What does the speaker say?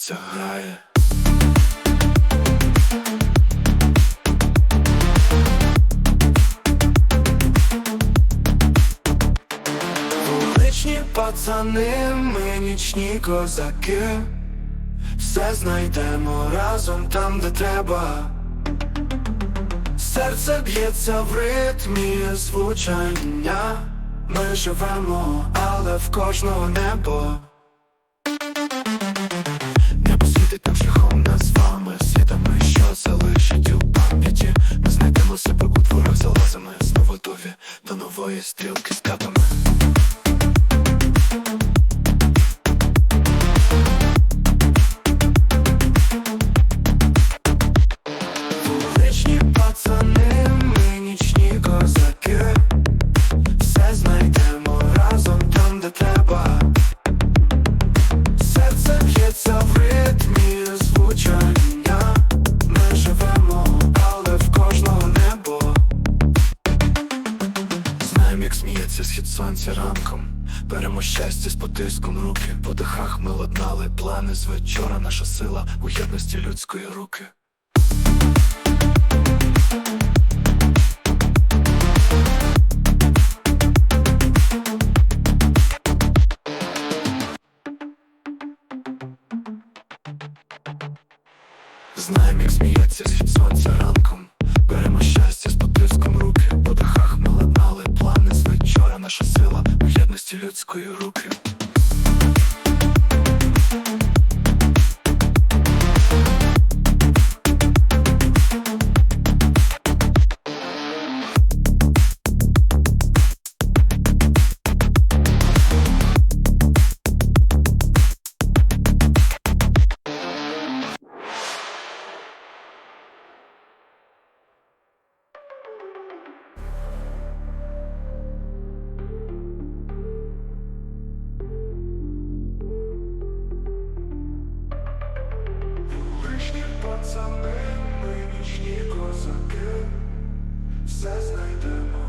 сягає. Вуличні пацани, ми нічні козаки, все знайдемо разом там, де треба. Серце б'ється в ритмі звучання. Ми живемо, але в кожного небо. Світить шляхом до нової стрілки Сміється схід сонця ранком. Беремо щастя з потиском руки. По дихах ми ладнали плани з вечора. Наша сила у єдності людської руки. Знаємо, як сміється схід сонця ранком пацани, ми нічні козаки. Все знайдемо